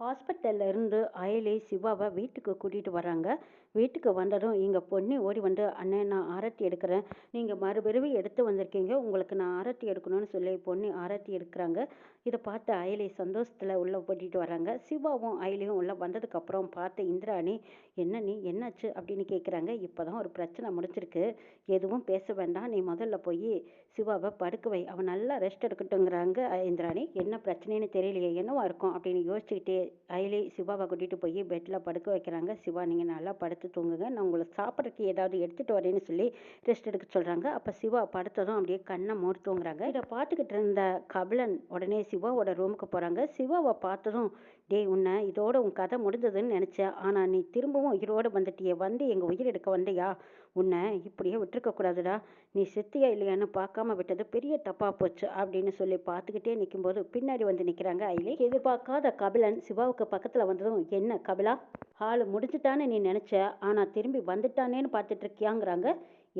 ஹாஸ்பிட்டல்ல இருந்து அயலி சிவாவை வீட்டுக்கு கூட்டிகிட்டு வராங்க வீட்டுக்கு வந்ததும் இங்கே பொன்னி ஓடி வந்து அண்ணன் நான் ஆரத்தி எடுக்கிறேன். நீங்கள் மறுபிறவி எடுத்து வந்திருக்கீங்க. உங்களுக்கு நான் ஆரத்தி எடுக்கணும்னு சொல்லி பொன்னி ஆரத்தி எடுக்கிறாங்க. இதை பார்த்து அயலி சந்தோஷத்தில் உள்ளே போட்டிட்டு வராங்க சிவாவும் அயலியும் உள்ளே வந்ததுக்கப்புறம் பார்த்து இந்திராணி என்ன நீ? என்னாச்சு? அப்படின்னு கேட்குறாங்க இப்போ தான் ஒரு பிரச்சனை முடிச்சிருக்கு எதுவும் பேச வேண்டாம். நீ முதல்ல போய் சிவாவை படுக்க வை. அவன் நல்லா ரெஸ்ட் எடுக்கட்டுங்கிறாங்க இந்திராணி. என்ன பிரச்சனைன்னு தெரியலையே. என்னவா இருக்கும்? அப்படின்னு யோசிச்சுக்கிட்டே அயலி சிவாவை கூட்டிகிட்டு போய் பெட்டில் படுக்க வைக்கிறாங்க. சிவா நீங்கள் நல்லா படுத்து தூங்குங்க. நான் உங்களுக்கு சாப்பிட்றதுக்கு ஏதாவது எடுத்துகிட்டு வரேன்னு சொல்லி ரெஸ்ட் எடுக்க சொல்கிறாங்க அப்போ சிவா படுத்ததும் அப்படியே கண்ணை மூடி தூங்குறாங்க. இதை பார்த்துக்கிட்டு இருந்த கபிலன் உடனே சிவாவோட ரூமுக்கு போகிறாங்க சிவாவை பார்த்ததும் டேய் உன்னை இதோட உன் கதை முடிஞ்சதுன்னு நினச்சேன். ஆனால் நீ திரும்பவும் உயிரோடு வந்துட்டியே. வந்து எங்கள் உயிர் எடுக்க வந்தியா? உன்னை இப்படியே விட்டுருக்க கூடாதுடா. நீ செத்தியா இல்லையான்னு பார்க்காம விட்டது பெரிய தப்பாக போச்சு அப்படின்னு சொல்லி பார்த்துக்கிட்டே நிற்கும்போது பின்னாடி வந்து நிற்கிறாங்க ஐலி. எதிர்பார்க்காத கபிலன் சிவாவுக்கு பக்கத்தில் வந்ததும் என்ன கபிலா? ஆள் முடிஞ்சுட்டான்னு நீ நினச்ச ஆனால் திரும்பி வந்துட்டானேன்னு பார்த்துட்டு இருக்கியாங்கிறாங்க.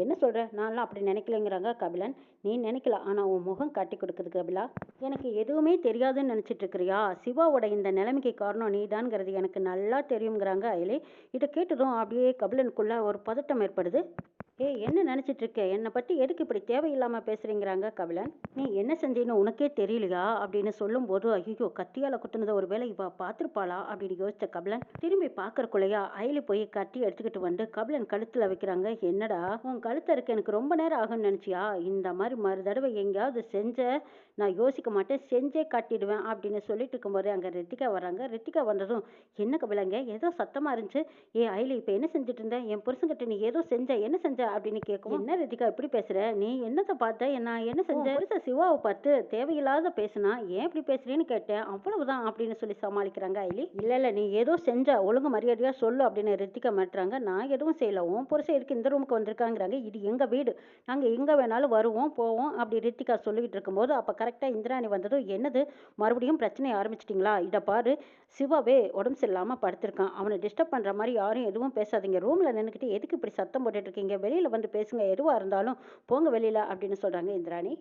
என்ன சொல்கிற நான்லாம் அப்படி நினைக்கலங்கிறாங்க கபிலன். நீ நினைக்கல ஆனால் உன் முகம் காட்டி கொடுக்குது கபிலா எனக்கு எதுவுமே தெரியாதுன்னு நினச்சிட்டு இருக்கிறியா சிவாவோட இந்த நிலைமைக்கு காரணம் நீதான்ங்கிறது எனக்கு நல்லா தெரியுங்கிறாங்க அயலே. இதை கேட்டதும் அப்படியே கபிலனுக்குள்ள ஒரு பதட்டம் ஏற்படுது. ஏய் என்ன நினச்சிட்டு இருக்க என்னை பற்றி எதுக்கு இப்படி தேவையில்லாமல் பேசுகிறீங்கிறாங்க கபிலன்? நீ என்ன செஞ்சேன்னு உனக்கே தெரியலையா? அப்படின்னு சொல்லும்போது ஐயோ கத்தியால் குத்துனதை ஒரு வேளை இவா பார்த்துருப்பாளா? அப்படின்னு யோசித்த கபிலன் திரும்பி பார்க்கறக்குள்ளையா அயலி போய் கத்தி எடுத்துக்கிட்டு வந்து கபிலன் கழுத்தில் வைக்கிறாங்க. என்னடா உன் கழுத்தை இருக்க எனக்கு ரொம்ப நேரம் ஆகும்னு நினச்சியா? இந்த மாதிரி மறு தடவை எங்கேயாவது செஞ்ச நான் யோசிக்க மாட்டேன் செஞ்சே காட்டிடுவேன் அப்படின்னு சொல்லிட்டு இருக்கும்போது அங்கே ரித்திகா வராங்க. ரித்திகா வந்ததும் என்ன கபிலங்க ஏதோ சத்தமாக இருந்துச்சு. ஏ அயலி இப்போ என்ன செஞ்சுட்டு இருந்தேன் என் புருஷன்கிட்ட நீ ஏதோ செஞ்ச என்ன செஞ்ச? அப்படின்னு கேட்கும் என்ன ரித்திகா இப்படி பேசுற? நீ என்னத்தை பார்த்த? நான் என்ன செஞ்ச? புருஷ சிவாவை பார்த்து தேவையில்லாத பேசுனா ஏன் இப்படி பேசுறேன்னு கேட்டேன். அவ்வளவுதான் அப்படின்னு சொல்லி சமாளிக்கிறாங்க ஐலி இல்ல இல்ல நீ ஏதோ செஞ்ச ஒழுங்கு மரியாதையா சொல்லு அப்படின்னு ரித்திகா மாட்டுறாங்க நான் எதுவும் செய்யல. உன் புருஷன் இருக்கு இந்த ரூமுக்கு வந்திருக்காங்கிறாங்க? இது எங்க வீடு. நாங்க எங்க வேணாலும் வருவோம். போவோம் அப்படி ரித்திகா சொல்லிக்கிட்டு இருக்கும்போது அப்போ கரெக்டாக இந்திராணி வந்ததும் என்னது? மறுபடியும் பிரச்சனை ஆரம்பிச்சிட்டிங்களா? இதை பாரு சிவாவே உடம்பு சரியில்லாமல் படுத்திருக்கான். அவனை டிஸ்டர்ப் பண்ணுற மாதிரி யாரும் எதுவும் பேசாதீங்க. ரூமில் நின்றுக்கிட்டு எதுக்கு இப்படி சத்தம் போட்டுட்ருக்கீங்க வெளியில் வந்து பேசுங்க. எதுவாக இருந்தாலும் போங்க வெளியில் அப்படின்னு சொல்கிறாங்க இந்திராணி.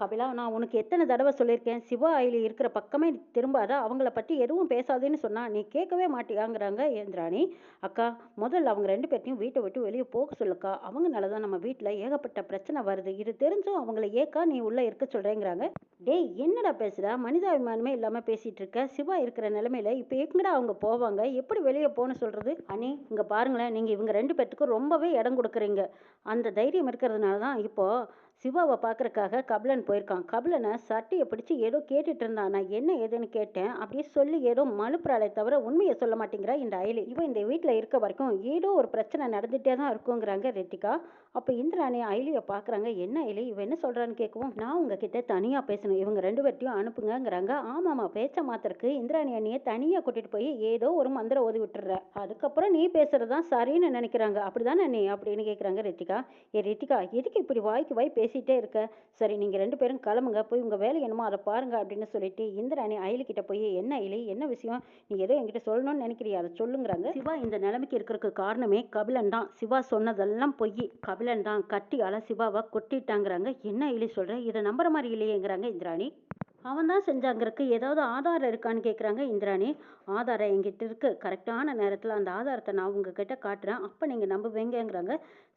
கபிலா நான் உனக்கு எத்தனை தடவை சொல்லியிருக்கேன்? சிவா அயிலி இருக்கிற பக்கமே நீ திரும்பாத அவங்கள பற்றி எதுவும் பேசாதேன்னு சொன்னா நீ கேட்கவே மாட்டியாங்கிறாங்க ஏந்திராணி அக்கா முதல்ல அவங்க ரெண்டு பேர்த்தையும் வீட்டை விட்டு வெளியே போக சொல்லுக்கா. அவங்கனால தான் நம்ம வீட்டில் ஏகப்பட்ட பிரச்சனை வருது. இது தெரிஞ்சும் அவங்கள ஏக்கா நீ உள்ளே இருக்க சொல்கிறேங்கிறாங்க டேய் என்னடா பேசுகிற மனிதாபிமானமே இல்லாமல் பேசிகிட்டு இருக்க. சிவா இருக்கிற நிலமையில இப்போ எங்கடா அவங்க போவாங்க? எப்படி வெளியே போகணும் சொல்கிறது அண்ணி இங்கே பாருங்களேன். நீங்கள் இவங்க ரெண்டு பேர்த்துக்கும் ரொம்பவே இடம் கொடுக்குறீங்க. அந்த தைரியம் இருக்கிறதுனால தான் இப்போது சிவாவை பார்க்கறக்காக கபிலன் போயிருக்கான். கபிலனை சட்டையை பிடிச்சி ஏதோ கேட்டுட்டு இருந்தான். நான் என்ன ஏதுன்னு கேட்டேன் அப்படியே சொல்லி ஏதோ மலுப்புறாளே தவிர உண்மையை சொல்ல மாட்டேங்கிறா இந்த அயலி. இவன் இந்த வீட்டில் இருக்க வரைக்கும் ஏதோ ஒரு பிரச்சனை நடந்துகிட்டே தான் இருக்குங்கிறாங்க ரித்திகா. அப்போ இந்திராணி அயலியை பார்க்குறாங்க. என்ன அயலி இவன் என்ன சொல்கிறான்னு கேட்கவும் நான் உங்ககிட்ட தனியாக பேசணும். இவங்க ரெண்டு பேர்த்தையும் அனுப்புங்கிறாங்க ஆமாம்மா பேச்ச மாத்திரக்கு இந்திராணி அண்ணியை தனியாக கூட்டிகிட்டு போய் ஏதோ ஒரு மந்திரம் ஓதி விட்டுற அதுக்கப்புறம் நீ பேசுகிறது தான் சரின்னு நினைக்கிறாங்க. அப்படி தானே நீ அப்படின்னு கேட்குறாங்க ரித்திகா. ஏ ரித்திகா எதுக்கு இப்படி வாய்க்கு வாய் பேசிகிட்டே இருக்க. சரி நீங்கள் ரெண்டு பேரும் கிளம்புங்க. போய் உங்கள் வேலை என்னமோ அதை பாருங்க அப்படின்னு சொல்லிட்டு இந்திராணி அயலிக்கிட்ட போய் என்ன அயலி? என்ன விஷயம்? நீ ஏதோ என்கிட்ட சொல்லணும்னு நினைக்கிறியா? அதை சொல்லுங்கிறாங்க. சிவா இந்த நிலைமைக்கு இருக்கிறதுக்கு காரணமே கபிலன் தான். சிவா சொன்னதெல்லாம் பொய். கபிலன் தான் கட்டியால் சிவாவை கொட்டிட்டாங்கிறாங்க. என்ன அயலி சொல்கிறேன் இதை நம்புற மாதிரி இல்லையேங்கிறாங்க இந்திராணி. அவன் தான் செஞ்சாங்கிறதுக்கு ஏதாவது ஆதாரம் இருக்கான்னு கேட்குறாங்க இந்திராணி. ஆதாரம் என்கிட்ட இருக்கு. கரெக்டான நேரத்தில் அந்த ஆதாரத்தை நான் உங்ககிட்ட காட்டுறேன். அப்போ நீங்கள் நம்புவீங்கிறாங்க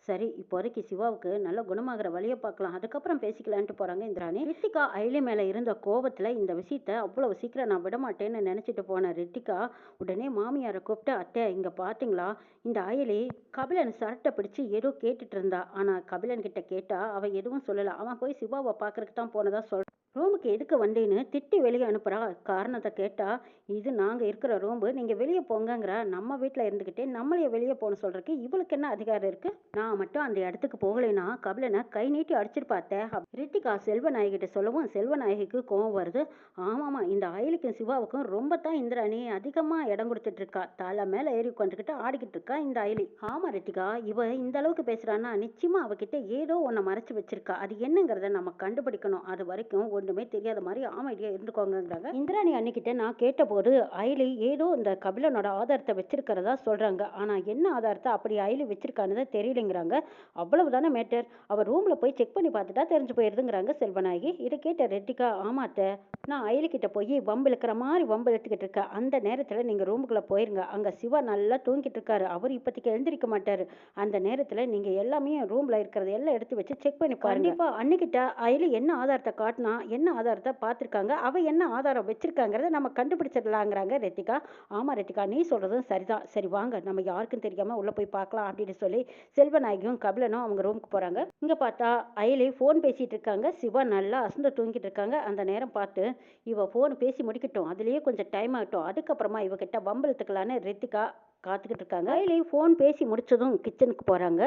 சரி இப்போதைக்கு சிவாவுக்கு நல்ல குணமாகிற வழியை பார்க்கலாம் அதுக்கப்புறம் பேசிக்கலான்ட்டு போகிறாங்க இந்திராணி. ரித்திகா அயலி மேலே இருந்த கோபத்தில் இந்த விஷயத்தை அவ்வளோ சீக்கிரம் நான் விட மாட்டேன்னு நினச்சிட்டு போன ரித்திகா உடனே மாமியாரை கூப்பிட்டு அத்தை இங்கே பார்த்தீங்களா இந்த அயலி கபிலன் சரட்டை பிடிச்சு ஏதோ கேட்டுட்டு இருந்தா. ஆனால் கபிலன் கிட்ட கேட்டால் அவன் எதுவும் சொல்லலை. அவன் போய் சிவாவை பார்க்கறதுக்கு தான் போனதா சொல் ரூமுக்கு எதுக்கு வந்தேன்னு திட்டி வெளியே அனுப்புறா. காரணத்தை கேட்டா இது நாங்கள் இருக்கிற ரூம்பு நீங்கள் வெளியே போங்கங்கிறா. நம்ம வீட்டில் இருந்துக்கிட்டே நம்மளையே வெளியே போன சொல்றதுக்கு இவளுக்கு என்ன அதிகாரம் இருக்கு? நான் மட்டும் அந்த இடத்துக்கு போகலைன்னா கபிலனை கை நீட்டி அடிச்சிருப்பாத்தே ரித்திகா செல்வநாயகிட்ட சொல்லவும் செல்வநாயகிக்கு கோவம் வருது. ஆமாமா இந்த அயலுக்கும் சிவாவுக்கும் ரொம்ப தான் இந்திராணி அதிகமாக இடம் கொடுத்துட்டு இருக்கா. தலை மேலே ஏறி உட்காந்துக்கிட்டு ஆடிக்கிட்டு இருக்கா இந்த அயலி ஆமா ரித்திகா இவ இந்த அளவுக்கு பேசுறான்னா நிச்சயமா அவகிட்ட ஏதோ ஒன்றை மறைச்சு வச்சிருக்கா. அது என்னங்கிறத நம்ம கண்டுபிடிக்கணும். அது வரைக்கும் ஒன்றுமே தெரியாத மாதிரி அமைதியாக இருந்துக்கோங்கங்கிறாங்க இந்திராணி அன்னிக்கிட்ட நான் கேட்டபோது அயலி ஏதோ இந்த கபிலனோட ஆதாரத்தை வச்சிருக்கிறதா சொல்கிறாங்க ஆனால் என்ன ஆதாரத்தை அப்படி அயலி வச்சிருக்கான்னு தெரியலைங்கிறாங்க. அவ்வளவுதானே மேட்டர் அவர் ரூமில் போய் செக் பண்ணி பார்த்துட்டா தெரிஞ்சு போயிருதுங்கிறாங்க செல்வநாயகி. இதை கேட்ட ரெட்டிகா ஆமாத்த நான் அயலிக்கிட்ட போய் வம்பு இழுக்கிற மாதிரி வம்பு இழுத்துக்கிட்டு இருக்கேன் அந்த நேரத்தில் நீங்கள் ரூமுக்குள்ளே போயிருங்க. அங்கே சிவா நல்லா தூங்கிட்டு இருக்காரு. அவர் இப்போதைக்கு எழுந்திருக்க மாட்டார். அந்த நேரத்தில் நீங்கள் எல்லாமே ரூமில் இருக்கிறத எல்லாம் எடுத்து வச்சு செக் பண்ணி பாருங்க. கண்டிப்பாக அன்னிக்கிட்ட அயலி என்ன ஆதாரத்தை காட்டினா என்ன ஆதாரத்தை பார்த்துருக்காங்க? அவ என்ன ஆதாரம் வச்சிருக்காங்கிறத நம்ம கண்டுபிடிச்சிடலாங்கிறாங்க ரித்திகா. ஆமாம் ரித்திகா நீ சொல்கிறதும் சரிதான். சரி வாங்க நம்ம யாருக்கும் தெரியாமல் உள்ளே போய் பார்க்கலாம் அப்படின்னு சொல்லி செல்வநாயகியும் கபிலனும் அவங்க ரூமுக்கு போகிறாங்க இங்கே பார்த்தா அயலே ஃபோன் பேசிகிட்டு இருக்காங்க. சிவா நல்லா அசந்து தூங்கிட்டு இருக்காங்க. அந்த நேரம் பார்த்து இவள் ஃபோன் பேசி முடிக்கட்டும். அதுலேயே கொஞ்சம் டைம் ஆகட்டும். அதுக்கப்புறமா இவகிட்ட வம்பெழுத்துக்கலான்னு ரித்திகா காத்துக்கிட்டு இருக்காங்க அயலி ஃபோன் பேசி முடிச்சதும் கிச்சனுக்கு போகிறாங்க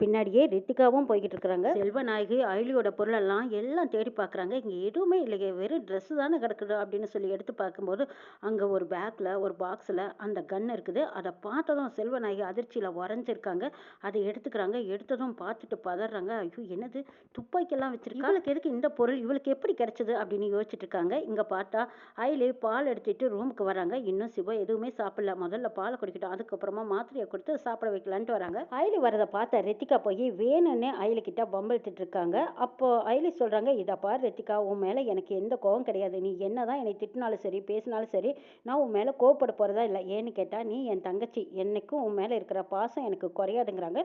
பின்னாடியே ரித்திகாவும் போய்கிட்டு இருக்கிறாங்க செல்வநாயகி அயலியோட பொருளெல்லாம் எல்லாம் தேடி பார்க்குறாங்க இங்கே எதுவுமே இல்லையே வெறும் ட்ரெஸ்ஸு தானே கிடக்குது அப்படின்னு சொல்லி எடுத்து பார்க்கும்போது அங்கே ஒரு பேக்கில் ஒரு பாக்ஸில் அந்த கன் இருக்குது. அதை பார்த்ததும் செல்வநாயகி அதிர்ச்சியில் வரைஞ்சிருக்காங்க அதை எடுத்துக்கிறாங்க. எடுத்ததும் பார்த்துட்டு பதறாங்க. ஐயோ என்னது? துப்பாக்கியெல்லாம் வச்சிருக்கா? இவளுக்கு எதுக்கு இந்த பொருள்? இவளுக்கு எப்படி கிடைச்சது அப்படின்னு யோசிச்சுட்டு இருக்காங்க இங்கே பார்த்தா அயலி பால் எடுத்துட்டு ரூமுக்கு வராங்க. இன்னும் சிவா எதுவுமே சாப்பிடல. முதல்ல பாலை குடிக்கட்டும். அதுக்கப்புறமா மாத்திரையை கொடுத்து சாப்பிட வைக்கலான்ட்டு வராங்க. அயலி வரதை பார்த்த ரித்திகா போய் வேணும்னு அயலிக்கிட்ட கிட்ட பம்பழுத்துட்டு இருக்காங்க. அப்போ அயலி சொல்றாங்க இதை பார் ரித்திகா உன் மேல எனக்கு எந்த கோவம் கிடையாது. நீ என்னதான் என்னை திட்டினாலும் சரி பேசினாலும் சரி நான் உன் மேல கோவப்பட போறதா இல்லை. ஏன்னு கேட்டா நீ என் தங்கச்சி. என்னைக்கும் உன் மேல இருக்கிற பாசம் எனக்கு குறையாதுங்கிறாங்க.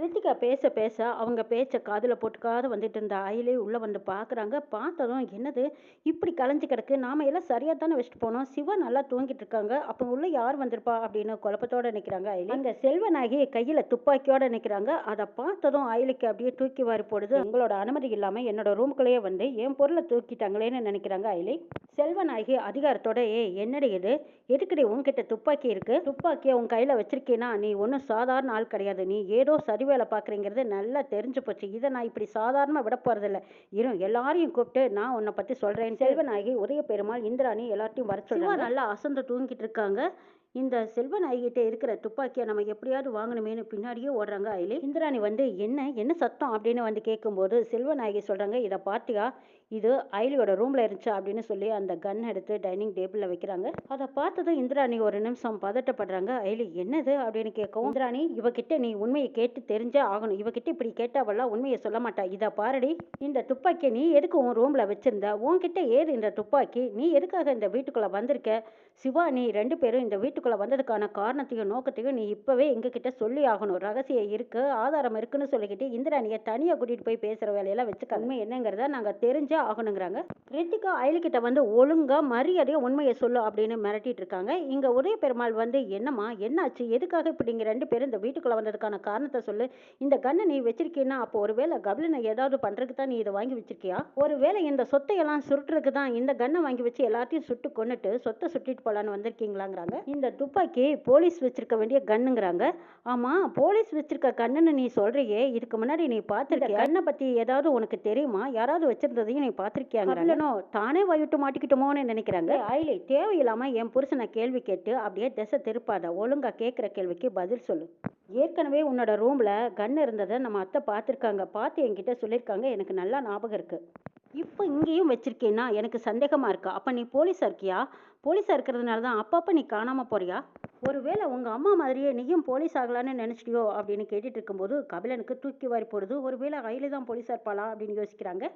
ரித்திகா பேச பேச அவங்க பேச்சை காதில் போட்டுக்காத வந்துட்டு இருந்த. அயிலே உள்ளே வந்து பார்க்குறாங்க பார்த்ததும் என்னது? இப்படி கலைஞ்சு கிடக்கு. நாம எல்லாம் சரியாக தானே வச்சுட்டு போனோம். சிவா நல்லா தூங்கிட்டு இருக்காங்க. அப்போ உள்ள யார் வந்திருப்பா? அப்படின்னு குழப்பத்தோட நிற்கிறாங்க அயிலே. அங்கே செல்வநாயகி கையில் துப்பாக்கியோடு நிற்கிறாங்க அதை பார்த்ததும் அயிலுக்கு அப்படியே தூக்கி வாரி போடுது. உங்களோட அனுமதி இல்லாமல் என்னோட ரூமுக்குள்ளேயே வந்து என் பொருளை தூக்கிட்டாங்களேன்னு நினைக்கிறாங்க அயிலி. செல்வநாயகி அதிகாரத்தோட ஏ என்னடி இது? எதுக்கடி உன்கிட்ட துப்பாக்கி இருக்குது துப்பாக்கியை உன் கையில் வச்சிருக்கேன்னா நீ ஒன்றும் சாதாரண ஆள் கிடையாது. நீ ஏதோ சரி வேலை பார்க்குறீங்கிறது நல்லா தெரிஞ்சு போச்சு. இதை நான் இப்படி சாதாரணமாக விட போகிறதில்ல இரு எல்லாரையும் கூப்பிட்டு நான் உன்னை பற்றி சொல்கிறேன் செல்வநாயகி உதய பெருமாள் இந்திராணி எல்லாத்தையும் வர சொல்லுவா நல்லா அசந்து தூங்கிட்டு இருக்காங்க. இந்த செல்வநாயகிட்ட இருக்கிற துப்பாக்கியை நம்ம எப்படியாவது வாங்கணுமேனு பின்னாடியே ஓடுறாங்க அயிலி. இந்திராணி வந்து என்ன? என்ன சத்தம்? அப்படின்னு வந்து கேட்கும்போது செல்வநாயகி சொல்கிறாங்க இதை பார்த்தியா? இது அயலியோட ரூமில் இருந்துச்சு அப்படின்னு சொல்லி அந்த கன் எடுத்து டைனிங் டேபிளில் வைக்கிறாங்க. அதை பார்த்ததும் இந்திராணி ஒரு நிமிஷம் பதட்டப்படுறாங்க. அயலி என்னது அப்படின்னு கேட்கவும் இந்திராணி இவகிட்ட நீ உண்மையை கேட்டு தெரிஞ்சே ஆகணும். இவகிட்ட இப்படி கேட்டாவெல்லாம் உண்மையை சொல்ல மாட்டா. இதை பாரடி இந்த துப்பாக்கியை நீ எதுக்கு உன் ரூமில் வச்சிருந்த? உன்கிட்ட ஏது இந்த துப்பாக்கி? நீ எதுக்காக இந்த வீட்டுக்குள்ளே வந்திருக்க? சிவா நீ ரெண்டு பேரும் இந்த வீட்டுக்குள்ளே வந்ததுக்கான காரணத்தையும் நோக்கத்தையும் நீ இப்போவே எங்ககிட்ட சொல்லி ஆகணும். ரகசியம் இருக்குது ஆதாரம் இருக்குன்னு சொல்லிக்கிட்டு இந்திராணியை தனியாக கூட்டிகிட்டு போய் பேசுகிற வேலையெல்லாம் வச்சுக்க உண்மை என்னங்கிறத நாங்கள் தெரிஞ்சு ஆகணுங்கிறாங்க. ரித்திகா அயலிக்கிட்ட வந்து ஒழுங்கா மரியாதையாக உண்மையை சொல்லு அப்படின்னு மிரட்டிட்டு இருக்காங்க. இங்கே உதய பெருமாள் வந்து என்னம்மா என்னாச்சு? எதுக்காக இப்படி இங்கே ரெண்டு பேரும் இந்த வீட்டுக்குள்ளே வந்ததுக்கான காரணத்தை சொல்லு? இந்த கண்ணை நீ வச்சிருக்கீன்னா அப்போ ஒருவேளை கபிலனை ஏதாவது பண்ணுறதுக்கு தான் நீ இதை வாங்கி வச்சிருக்கியா? ஒருவேளை இந்த சொத்தையெல்லாம் சுருட்டுறதுக்கு தான் இந்த கண்ணை வாங்கி வச்சு எல்லாத்தையும் சுட்டு கொன்னுட்டு சொத்தை சுட்டிட்டு போலான்னு வந்திருக்கீங்களாங்கிறாங்க. இந்த துப்பாக்கி போலீஸ் வச்சிருக்க வேண்டிய கண்ணுங்கிறாங்க. ஆமா போலீஸ் வச்சிருக்க கண்ணுன்னு நீ சொல்றியே இதுக்கு முன்னாடி நீ பார்த்திருக்க கண்ணை பத்தி ஏதாவது உனக்கு தெரியுமா? யாராவது வச்சிருந்ததையும் நீ பார்த்திருக்கியாங்கிறாங்க தானே வயிட்டு மாட்டிக்கிட்டோமோன்னு நினைக்கிறாங்க. ஆயிலே தேவையில்லாம என் புருஷனை கேள்வி கேட்டு அப்படியே திசை திருப்பாத. ஒழுங்கா கேட்குற கேள்விக்கு பதில் சொல்லு. ஏற்கனவே உன்னோட ரூம்ல கன் இருந்ததை நம்ம அத்தை பார்த்துருக்காங்க பார்த்து என்கிட்ட சொல்லியிருக்காங்க எனக்கு நல்லா ஞாபகம் இருக்கு. இப்போ இங்கேயும் வச்சிருக்கேன்னா எனக்கு சந்தேகமா இருக்கா? அப்போ நீ போலீஸா இருக்கியா? போலீஸா இருக்கிறதுனால தான் அப்பப்போ நீ காணாம போறியா? ஒருவேளை உங்க அம்மா மாதிரியே நீயும் போலீஸ் ஆகலான்னு நினைச்சிட்டியோ அப்படின்னு கேட்டுட்டு இருக்கும்போது கபிலனுக்கு தூக்கி வாரி போடுது. ஒருவேளை அயலி தான் போலீஸா இருப்பாளா அப்படின்னு யோசிக்கிறாங்க.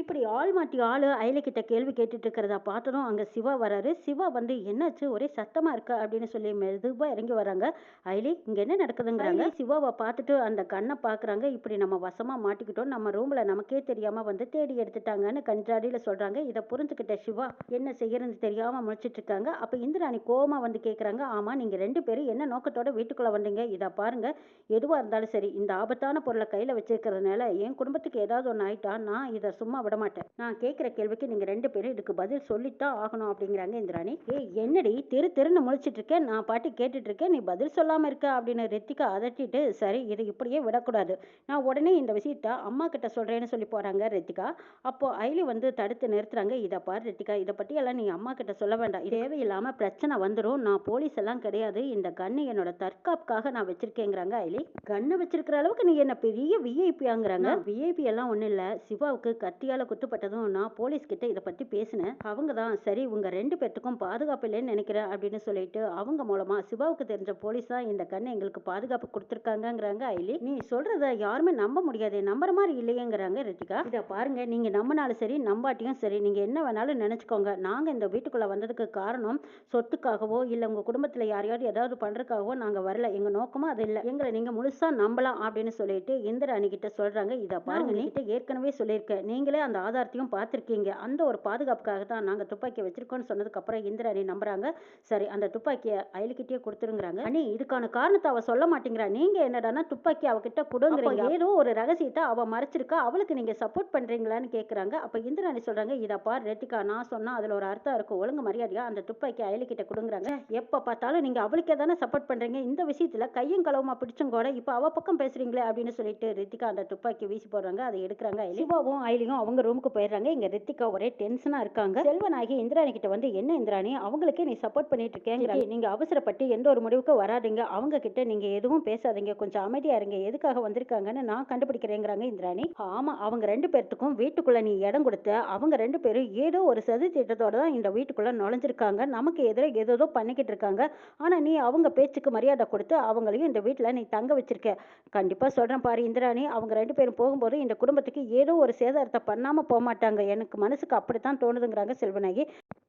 இப்படி ஆள் மாட்டி ஆள் அயலி கிட்ட கேள்வி கேட்டுட்டு இருக்கிறத பார்த்ததும் அங்க சிவா வராரு. சிவா வந்து என்னாச்சு? ஒரே சத்தமா இருக்கா? அப்படின்னு சொல்லி மெதுவா இறங்கி வராங்க. அயலி இங்க என்ன நடக்குதுங்கிறாங்க? சிவாவை பார்த்துட்டு அந்த கண்ணை பாக்குறாங்க இப்படி நம்ம வசமா மாட்டிக்கிட்டோம். நம்ம ரூம்ல நமக்கே தெரியாம வந்து தேடி எடுத்துட்டாங்கன்னு கஞ்சாடியில சொல்றாங்க. இதை புரிஞ்சுக்கிட்ட சிவா என்ன செய்யறதுன்னு தெரியாம முழிச்சிட்டு இருக்காங்க அப்போ இந்திராணி கோவமா வந்து கேட்குறாங்க ஆமா நீங்கள் ரெண்டு பேரும் என்ன நோக்கத்தோட வீட்டுக்குள்ளே வந்தீங்க? இதை பாருங்க. எதுவாக இருந்தாலும் சரி இந்த ஆபத்தான பொருளை கையில் வச்சிருக்கிறதுனால என் குடும்பத்துக்கு ஏதாவது ஒன்று ஆயிட்டா நான் இதை சும்மா விட மாட்டேன். நான் கேட்குற கேள்விக்கு நீங்கள் ரெண்டு பேரும் இதுக்கு பதில் சொல்லித்தான் ஆகணும் அப்படிங்கிறாங்க இந்திராணி. ஏ என்னடி? தெரு தெருன்னு முழிச்சிட்டு இருக்கேன் நான் பாட்டு கேட்டுட்டு இருக்கேன் நீ பதில் சொல்லாமல் இருக்க அப்படின்னு ரித்திகா அதட்டிட்டு சரி இதை இப்படியே விடக்கூடாது. நான் உடனே இந்த விஷயத்த அம்மா கிட்ட சொல்கிறேன்னு சொல்லி போகிறாங்க ரித்திகா. அப்போ ஐலி வந்து தடுத்து நிறுத்துறாங்க. இதை பாரு ரித்திகா இதை பற்றியெல்லாம் நீ அம்மா கிட்ட சொல்ல வேண்டாம். வேண்டாம் தேவையில்லாம பிரச்சனை வந்துடும் நான் போலீஸ் எல்லாம் கிடையாது இந்த கன்னு என்னோட தற்காப்புக்காக நான் வச்சிருக்கேங்கிறாங்க ஐலி. கண்ணை வச்சிருக்கிற அளவுக்கு நீ என்ன பெரிய விஐபியாங்கிறாங்க விஐபி எல்லாம் ஒண்ணும் இல்ல. சிவாவுக்கு கத்தியால குத்துப்பட்டதும் நான் போலீஸ் கிட்ட இதை பத்தி பேசினேன். அவங்க தான் சரி உங்க ரெண்டு பேர்த்துக்கும் பாதுகாப்பு இல்லைன்னு நினைக்கிறேன் அப்படின்னு சொல்லிட்டு அவங்க மூலமா சிவாவுக்கு தெரிஞ்ச போலீஸ் தான் இந்த கண்ணை எங்களுக்கு பாதுகாப்பு கொடுத்துருக்காங்கங்கிறாங்க ஐலி. நீ சொல்றத யாருமே நம்ப முடியாது நம்புற மாதிரி இல்லையேங்கிறாங்க ரித்திகா. இதை பாருங்க நீங்க நம்பினாலும் சரி நம்பாட்டியும் சரி நீங்க என்ன வேணாலும் நினைச்சுக்கோங்க. நாங்க இந்த வீட்டுக்குள்ள வந்ததுக்கு காரணம் சொத்துக்காகவோ இல்ல உங்க குடும்பத்துல யாரையாவது ஏதாவது பண்றதுக்காகவோ நாங்க வரல. எங்க நோக்கமும் அது இல்ல. எங்களை நீங்க முழுசா நம்பலாம் அப்படின்னு சொல்லிட்டு இந்திராணி கிட்ட சொல்றாங்க. இதை பாருங்க கிட்ட ஏற்கனவே சொல்லியிருக்கேன் நீங்களே அந்த ஆதாரத்தையும் பார்த்திருக்கீங்க. அந்த ஒரு பாதுகாப்புக்காக தான் நாங்க துப்பாக்கி வச்சிருக்கோம்னு சொன்னதுக்கு அப்புறம் இந்திராணி நம்புறாங்க. சரி அந்த துப்பாக்கியை அயலுக்கிட்டே கொடுத்துருங்கிறாங்க. அண்ணி இதுக்கான காரணத்தை அவ சொல்ல மாட்டேங்கிறா. நீங்க என்னடான்னா துப்பாக்கி அவகிட்ட கொடுங்கிறீங்க. ஏதோ ஒரு ரகசியத்தை அவ மறைச்சிருக்கா. அவளுக்கு நீங்க சப்போர்ட் பண்றீங்களான்னு கேக்குறாங்க. அப்ப இந்திராணி சொல்றாங்க இதை பார் ரெட்டிகா நான் சொன்னா அதுல ஒரு அர்த்தம் இருக்கும். ஒழுங்கு மரியாதையா அந்த துப்பாக்கி அயலுக்கிட்ட கொடுங்குறாங்க. எப்ப பார்த்தாலும் நீங்க அவளுக்கே தானே சப்போர்ட் பண்றீங்க. இந்த விஷயத்துல கையும் களவுமா பிடிச்சும் கூட இப்ப அவ பக்கம் பேசுறீங்களே அப்படின்னு சொல்லிட்டு ரித்திகா அந்த துப்பாக்கி வீசி போடுறாங்க. அதை எடுக்கிறாங்க. சிவாவும் அயலியும் அவங்க ரூமுக்கு போயிடுறாங்க. இங்க ரித்திகா ஒரே டென்ஷனா இருக்காங்க. செல்வனாகி இந்திராணி கிட்ட வந்து என்ன இந்திராணி? அவங்களுக்கே நீ சப்போர்ட் பண்ணிட்டு இருக்கேங்க நீங்க அவசரப்பட்டு எந்த ஒரு முடிவுக்கு வராதீங்க. அவங்க கிட்ட நீங்க எதுவும் பேசாதீங்க. கொஞ்சம் அமைதியா இருங்க. எதுக்காக வந்திருக்காங்கன்னு நான் கண்டுபிடிக்கிறேங்கிறாங்க இந்திராணி. ஆமா அவங்க ரெண்டு பேர்த்துக்கும் வீட்டுக்குள்ள நீ இடம் கொடுத்த அவங்க ரெண்டு பேரும் ஏதோ ஒரு சதி திட்டத்தோட தான் இந்த வீட்டுக்குள்ள நுழைஞ்சிருக்காங்க நமக்கு எதிராக ஏதோ பண்ணிக்கிட்டு இருக்காங்க. ஆனால் நீ அவங்க பேச்சுக்கு மரியாதை கொடுத்து அவங்களையும் இந்த வீட்டில் நீ தங்க வச்சிருக்க. கண்டிப்பாக சொல்கிறேன் பாரு இந்திராணி. அவங்க ரெண்டு பேரும் போகும்போது இந்த குடும்பத்துக்கு ஏதோ ஒரு சேதாரத்தை பண்ணாமல் போக மாட்டாங்க. எனக்கு மனசுக்கு அப்படித்தான் தோணுதுங்கிறாங்க செல்வநாயகி.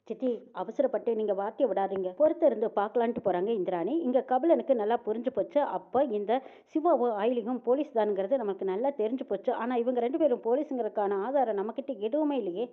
சித்தி அவசரப்பட்டு நீங்கள் வார்த்தையை விடாதீங்க. பொறுத்து இருந்து பார்க்கலான்ட்டு போகிறாங்க இந்திராணி. இங்கே கபிலனுக்கு நல்லா புரிஞ்சு போச்சு. அப்போ இந்த சிவாவும் ஆயிலியும் போலீஸ் தானுங்கிறது நமக்கு நல்லா தெரிஞ்சு போச்சு. ஆனால் இவங்க ரெண்டு பேரும் போலீஸுங்கிறதுக்கான ஆதாரம் நம்மக்கிட்ட எதுவுமே இல்லையே.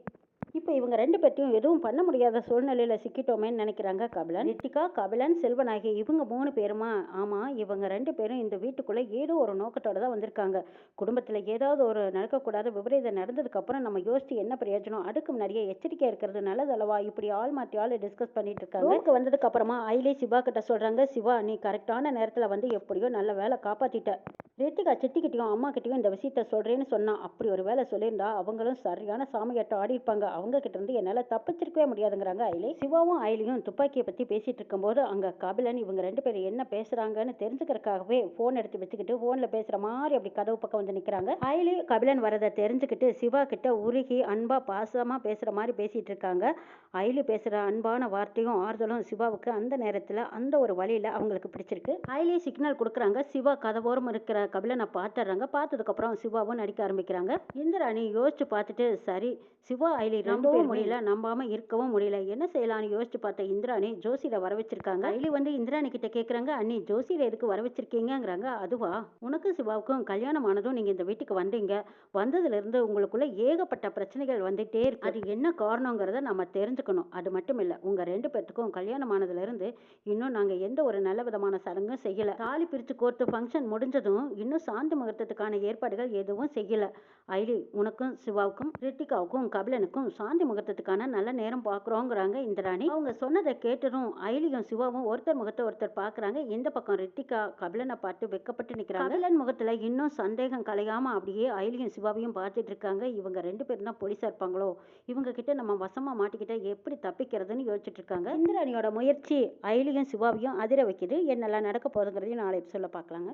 இப்போ இவங்க ரெண்டு பேர்த்தையும் எதுவும் பண்ண முடியாத சூழ்நிலையில் சிக்கிட்டோமேன்னு நினைக்கிறாங்க கபிலன். ரித்திகா கபிலன் செல்வநாயகி இவங்க மூணு பேருமா? ஆமாம் இவங்க ரெண்டு பேரும் இந்த வீட்டுக்குள்ளே ஏதோ ஒரு நோக்கத்தோட தான் வந்திருக்காங்க. குடும்பத்தில் ஏதாவது ஒரு நடக்கக்கூடாத விபரீதம் நடந்ததுக்கப்புறம் நம்ம யோசித்து என்ன பிரயோஜனம்? அதுக்கு முன்னாடியே எச்சரிக்கையாக இருக்கிறது நல்லதளவா இப்படி ஆள் மாற்றி ஆள் டிஸ்கஸ் பண்ணிட்டு இருக்காங்க. ரூமுக்கு வந்ததுக்கப்புறமா ஐலே சிவா கிட்ட சொல்கிறாங்க சிவா நீ கரெக்டான நேரத்தில் வந்து எப்படியோ நல்ல வேலை காப்பாற்றிட்ட ரித்திகா சித்திக்கிட்டையும் அம்மா கிட்டையும் இந்த விஷயத்த சொல்கிறேன்னு சொன்னான் அப்படி ஒரு வேலை சொல்லியிருந்தா அவங்களும் சரியான சாமியாட்டம் ஆடி இருப்பாங்க. அவங்க கிட்ட இருந்து என்னால் தப்பிச்சிருக்கவே முடியாதுங்கிறாங்க ஐலே சிவாவும் அயலியும் துப்பாக்கியை பற்றி பேசிகிட்டு இருக்கும்போது அங்கே கபிலன் இவங்க ரெண்டு பேரும் என்ன பேசுகிறாங்கன்னு தெரிஞ்சுக்கிறதுக்காகவே ஃபோன் எடுத்து வச்சுக்கிட்டு ஃபோனில் பேசுகிற மாதிரி அப்படி கதவு பக்கம் வந்து நிற்கிறாங்க ஐலி கபிலன் வரதை தெரிஞ்சுக்கிட்டு சிவா கிட்ட உருகி அன்பாக பாசமாக பேசுகிற மாதிரி பேசிகிட்டு இருக்காங்க. ஐலி பேசுகிற அன்பான வார்த்தையும் ஆறுதலும் சிவாவுக்கு அந்த நேரத்தில் அந்த ஒரு வழியில் அவங்களுக்கு பிடிச்சிருக்கு. ஐலி சிக்னல் கொடுக்குறாங்க. சிவா கதவோரம் இருக்கிற கபிலனை பார்த்துடுறாங்க பார்த்ததுக்கு அப்புறம் சிவாவும் நடிக்க ஆரம்பிக்கிறாங்க. இந்திராணி யோசிச்சு பார்த்துட்டு சரி சிவா ஐலி நம்பவும் முடியல நம்பாம இருக்கவும் முடியல. என்ன செய்யலாம்னு யோசிச்சு பார்த்த இந்திராணி ஜோசியில வர வச்சிருக்காங்க. ஐலி வந்து இந்திராணி கிட்ட கேக்குறாங்க அண்ணி ஜோசியில எதுக்கு வர வச்சிருக்கீங்கங்கிறாங்க. அதுவா உனக்கும் சிவாவுக்கும் கல்யாணம் ஆனதும் நீங்க இந்த வீட்டுக்கு வந்தீங்க. வந்ததுல இருந்து உங்களுக்குள்ள ஏகப்பட்ட பிரச்சனைகள் வந்துட்டே இருக்கு. அது என்ன காரணங்கிறத நம்ம தெரிஞ்சுக்கணும். அது மட்டும் இல்ல உங்க ரெண்டு பேர்த்துக்கும் கல்யாணம் ஆனதுல இருந்து இன்னும் நாங்க எந்த ஒரு நல்ல விதமான சடங்கும் செய்யல. தாலி பிரிச்சு கோர்த்து ஃபங்க்ஷன் முடிஞ்சதும் இன்னும் சாந்தி முகூர்த்தத்துக்கான ஏற்பாடுகள் எதுவும் செய்யல. ஐலி உனக்கும் சிவாவுக்கும் ரித்திகாவுக்கும் கபிலனுக்கும் சாந்தி முகூர்த்தத்துக்கான நல்ல நேரம் பார்க்குறோங்கிறாங்க இந்திராணி. அவங்க சொன்னதை கேட்டதும் ஐலியும் சிவாவும் ஒருத்தர் முகத்தை ஒருத்தர் பார்க்குறாங்க இந்த பக்கம் ரித்திகா கபிலனை பார்த்து வெக்கப்பட்டு நிற்கிறாங்க கபிலன் முகத்தில் இன்னும் சந்தேகம் கலையாமல் அப்படியே ஐலியும் சிவாவையும் பார்த்துட்டு இருக்காங்க. இவங்க ரெண்டு பேரும் தான் போலீஸாக இருப்பாங்களோ? இவங்க கிட்ட நம்ம வசமாக மாட்டிக்கிட்ட எப்படி தப்பிக்கிறதுன்னு யோசிச்சுட்டு இருக்காங்க. இந்திராணியோட முயற்சி ஐலியும் சிவாவையும் அதிர வைக்கிது. என்னெல்லாம் நடக்க போகுதுங்கிறதையும் நாளை சொல்ல பார்க்கலாங்க